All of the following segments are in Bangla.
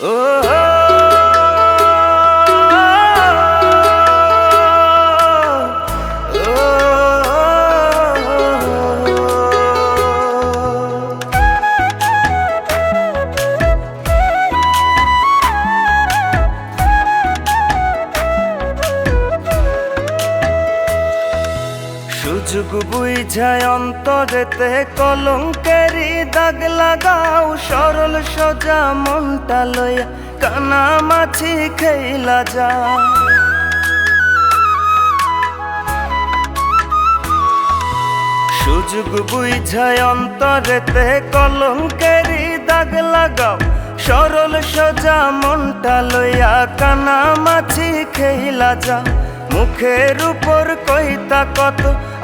oh. oh. সুযোগ বুঝায় অন্তরেতে কলঙ্কেরি দাগ লাগাও, সরল সজা মনটা লইয়া কানা মাছি খেলা যা। সুযোগ বুঝায় অন্তরেতে কলঙ্কেরি দাগ লাগাও, সরল সোজা মনটা লইয়া কানা মাছি খেলা যা। মুখের উপর কইতা কত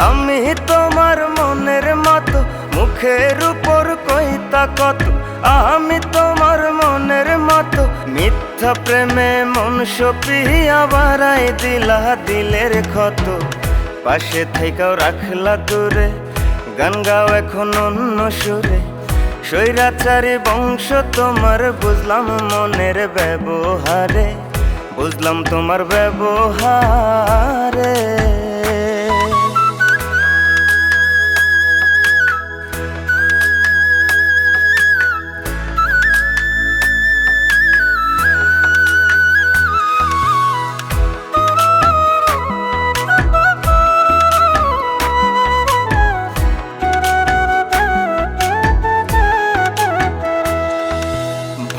আমি তোমার মনের মতো। মুখের উপর কইতা কত আমি তোমার মনের মতো। মিথ্যা প্রেমে মন সপিয়া বাড়াই দিলা, দিলের ক্ষত। পাশে থেকেও রাখলা দূরে, গান গাও এখন অন্য সুরে। স্বৈরাচারী বংশ তোমার, বুঝলাম মনের ব্যবহারে। বুঝলাম তোমার ব্যবহারে।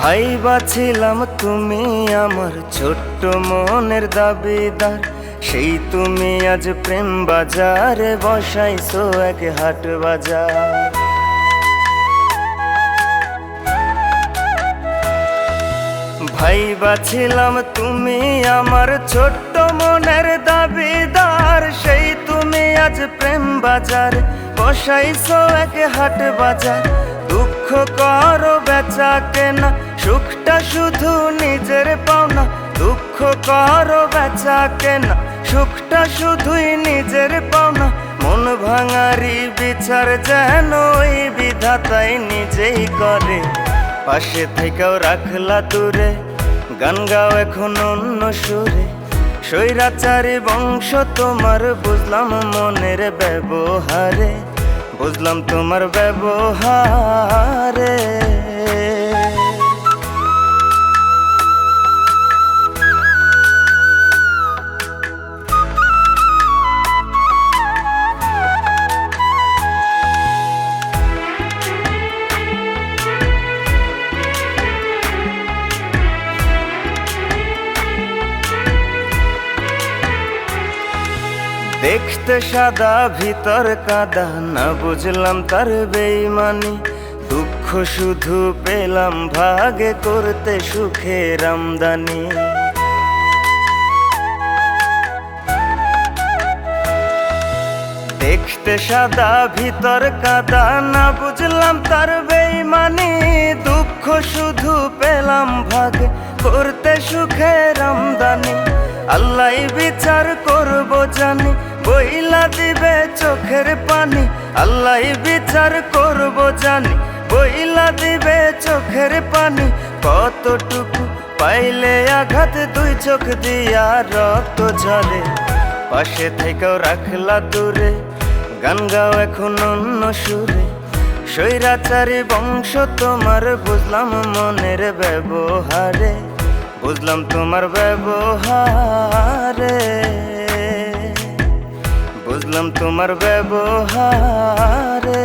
ভাই বাছিলাম তুমি আমার ছোট্ট মনের দাবিদার। সেই তুমি আজ প্রেম বাজারে বসাইছো এক হাট বাজার। ভাই বাছিলাম তুমি আমার ছোট্ট মনের দাবিদার। সেই তুমি আজ প্রেম বাজার বসাইছো এক হাট বাজার। দুঃখ করো বেচা কেনা সুখটা শুধু নিজের পাওনা, দুঃখ করো বেচা কেনা। সুখটা শুধুই নিজের পাওনা, মন ভাঙারি বিচার যেন ওই বিধাতাই নিজেই করে। পাশে থেকেও রাখলা দূরে, গান গাও এখন অন্য সুরে। স্বৈরাচারী বংশ তোমার বুঝলাম মনের ব্যবহারে, বুঝলাম তোমার ব্যবহারে। দেখতে সাদা, ভিতর কাদা। না বুঝলাম তার বেইমানি। দুঃখ শুধু পেলাম ভাগে করতে সুখের আমদানি। দেখতে সাদা, ভিতর কাদা। না বুঝলাম তার বেইমানি। দুঃখ শুধু পেলাম ভাগে করতে সুখের আমদানি। আল্লাহ বিচার করব জানি। বইলা দিবে চোখের পানি, আল্লাহ বিচার করব জানি। বইলা দিবে চোখের পানি, কতটুকু পাইলে আঘাত? দুই চোখ দিয়া রক্ত ঝরে, পাশে থেকেও রাখলা দূরে, গান গাও এখন অন্য সুরে। স্বৈরাচারী বংশ তোমার বুঝলাম মনের ব্যবহারে, বুঝলাম তোমার ব্যবহারে। বুঝলাম তোমার ব্যবহারে।